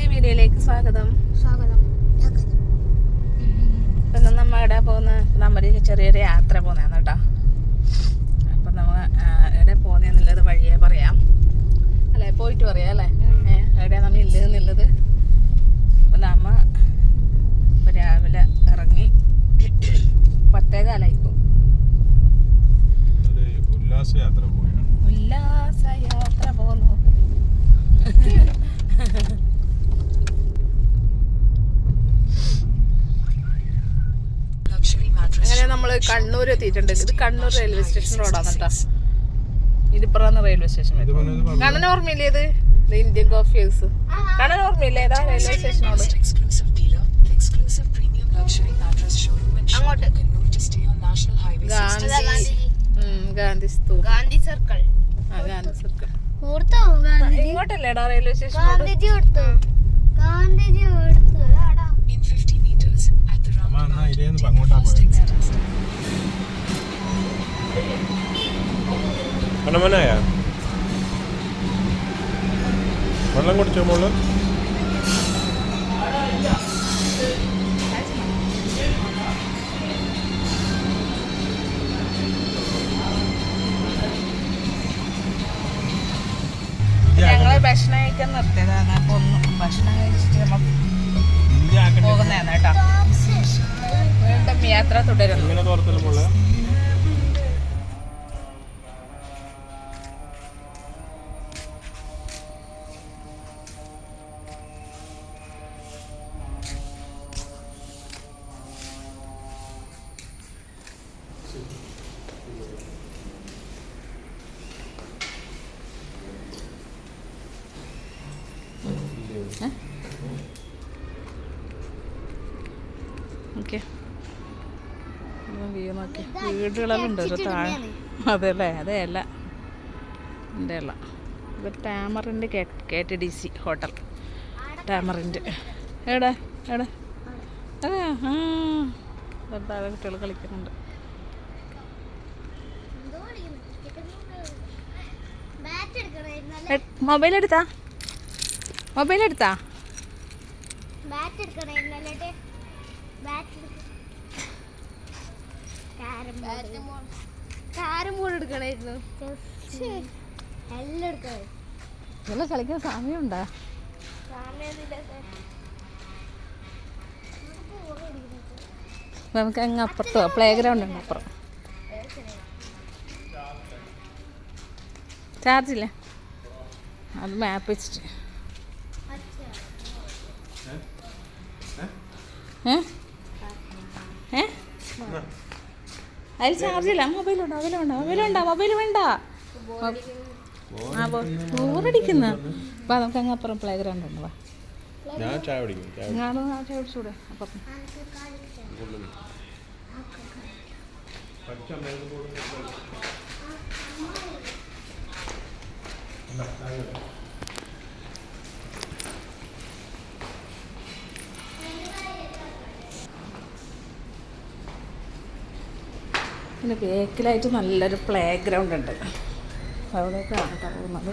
പുതിയ വീഡിയോയിലേക്ക് സ്വാഗതം. സ്വാഗതം. ഇപ്പം നമ്മ എവിടെ പോകുന്ന നമ്മുടെ ചെറിയൊരു യാത്ര പോകുന്നതാണ് കേട്ടോ. അപ്പം നമ്മ ആ, എവിടെ പോകുന്നതെന്നുള്ളത് വഴിയെ പറയാം. അല്ലേ? പോയിട്ട് പറയാം അല്ലേ? എവിടെയാണ് നമ്മൾ ഇല്ലത് എന്നുള്ളത് അപ്പം നമ്മ രാവിലെ ഇറങ്ങി പത്തേ കാലായിപ്പോ ഒരു ഉല്ലാസയാത്ര പോയാണ് ഉല്ലാസ യാത്ര പോകുന്നു അങ്ങനെ നമ്മൾ കണ്ണൂർ എത്തിയിട്ടുണ്ട്. ഇത് കണ്ണൂർ റെയിൽവേ സ്റ്റേഷൻ റോഡാണ് കേട്ടോ ഇതിപ്പുറമാണ് റെയിൽവേ സ്റ്റേഷൻ കണ്ണൻ ഓർമ്മയില്ലേ ഇത്? ഇന്ത്യൻ കോഫി ഹൗസ് കണ്ണൻ ഓർമ്മയില്ലേ? ഏതാ റെയിൽവേ സ്റ്റേഷനോട് അങ്ങോട്ട്. you can move to stay on National Highway 60. Gandhi Gandhi circle. ആ Gandhi? Circle ഇങ്ങോട്ടല്ലേടാ railway station Gandhiji Gandhiji roundabout, അങ്ങോട്ടാ പോയത്? വെള്ളം കുടിച്ചോ മോൾ? ഞങ്ങൾ ഭക്ഷണം കഴിക്കാൻ നിർത്തിയതാണ്. അപ്പൊ ഒന്ന് ഭക്ഷണം കഴിച്ചിട്ട് നമ്മൾ പോകുന്നതാണ് കേട്ടോ. വീണ്ടും യാത്ര തുടരുന്നു Huh? ഓക്കെ വ്യൂ നോക്കി വീടുകളെല്ലാം ഉണ്ട് ഒരു താഴെ. അതെല്ലേ അതേ അല്ല. എന്റെ അല്ല. ഇത് ടാമറിന്റെ K T D C hotel. ടാമറിന്റെ. എവിടെ? എവിടെ? അതെ ആ. താഴെ കുട്ടികൾ കളിക്കുന്നുണ്ട്. മൊബൈൽ എടുത്താ? മൊബൈൽ എടുത്താ? ബാറ്റ് എടുക്കണായിരുന്നല്ലേ കാരം ബോർഡ് എടുക്കണായിരുന്നു എല്ലാം എടുക്കണേ. ഇതെല്ലാം കളിക്കാൻ സമയമുണ്ടോ? നമുക്ക് അങ്ങ് അപ്പുറത്തോ പ്ലേ ഗ്രൗണ്ട് ഉണ്ട് അപ്പുറം. ചാർജ് ഇല്ല? അത് മാപ്പ് വെച്ചിട്ട്. ഏ? അതിൽ ചാർജ് ഇല്ല. മൊബൈലുണ്ടോ മൊബൈൽ ഉണ്ടോ? മൊബൈൽ ഉണ്ടോ? മൊബൈൽ വേണ്ട. ആ ബോറടിക്കുന്ന വാ നമുക്ക് അങ്ങ് അപ്പുറം പ്ലേ ഗ്രൗണ്ട് ഉണ്ട്. വാ. ഞാൻ ചായ കുടിക്കും ഞാനും ആ ചായ കുടിച്ചൂടെ? അപ്പം പിന്നെ ബേക്കിലായിട്ട് നല്ലൊരു പ്ലേ ഗ്രൗണ്ട് ഉണ്ട് അവിടേക്കാണ് കേട്ടോ പോകുന്നത്.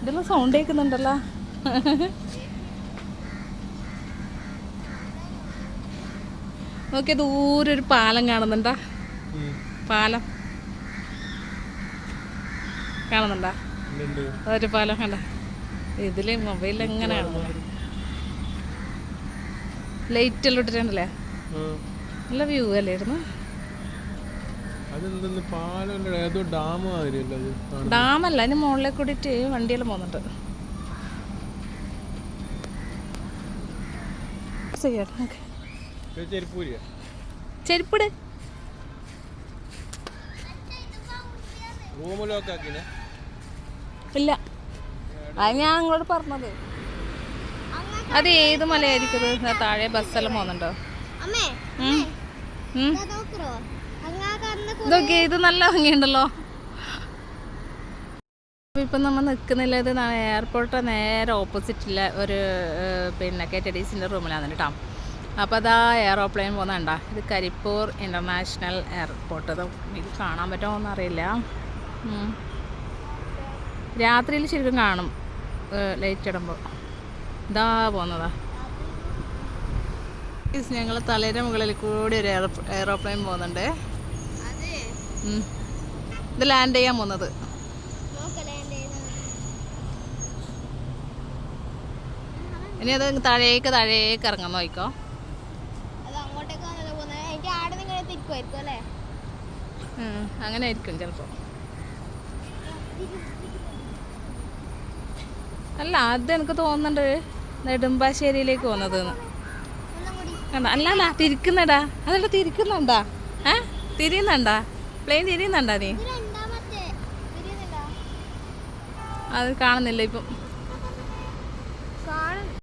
ഇതെല്ലാം സൗണ്ട് കേൾക്കുന്നുണ്ടല്ലോ. നോക്കിയ ദൂരെ ഒരു പാലം കാണുന്നുണ്ടാ? പാലം. കാണുന്നുണ്ടാ? ഒരു പാലം കണ്ട? ഇതിൽ മൊബൈലിൽ എങ്ങനെയാണ് ലൈറ്റ് എല്ലാം ഇട്ടിട്ടുണ്ടല്ലേ നല്ല വ്യൂ അല്ലായിരുന്നു? അതെന്തെന്ന് പാലം ഏതോ ഡാം മാതിരിയല്ലോ. ഡാമല്ല അതിന് മുകളിലെ കൂടിയിട്ട് വണ്ടിയെല്ലാം പോകുന്നുണ്ട് ചെരുപ്പിട്. ഇല്ല. അത് ഞാൻ അങ്ങോട്ട് പറഞ്ഞത്. അത് ഏത് മലയായിരിക്കും? താഴെ ബസ്സെല്ലാം പോകുന്നുണ്ടോ? ഇതൊക്കെ ഇത് നല്ല ഭംഗിയുണ്ടല്ലോ. ഇപ്പം നമ്മൾ നിൽക്കുന്നില്ല ഇത് എയർപോർട്ട് നേരെ ഓപ്പോസിറ്റില്ല ഒരു പിന്നെ കെ ടി ഡി സിന്റെ റൂമിലാണ് കേട്ടോ അപ്പോൾ അതാ എയറോപ്ലെയിൻ പോകുന്നുണ്ട ഇത് കരിപ്പൂർ ഇന്റർനാഷണൽ എയർപോർട്ട് അത് ഇത് കാണാൻ പറ്റുമോ എന്നറിയില്ല. രാത്രിയിൽ ശരിക്കും കാണും ലൈറ്റ് ഇടുമ്പോൾ ഇതാ പോകുന്നതാ ഞങ്ങൾ തലേന്റെ മുകളിൽ കൂടി ഒരു എയറോ എയറോപ്ലെയിൻ പോകുന്നുണ്ട്. ഇത് ലാൻഡ് ചെയ്യാൻ പോകുന്നത്. ഇനി അത് താഴേക്ക് താഴേക്ക് ഇറങ്ങാൻ നോക്കോ അങ്ങനെ ആയിരിക്കും ചിലപ്പോൾ അല്ല ആദ്യം എനിക്ക് തോന്നുന്നുണ്ട്. നെടുമ്പാശ്ശേരിയിലേക്ക് പോകുന്നത് കണ്ട? അല്ല അല്ല തിരിക്കുന്നടാ. അതല്ല തിരിക്കുന്നുണ്ടാ? ഏ? തിരിയുന്നുണ്ടാ? പ്ലെയിൻ തിരിയുന്നുണ്ടാ നീ? അത് കാണുന്നില്ല ഇപ്പം.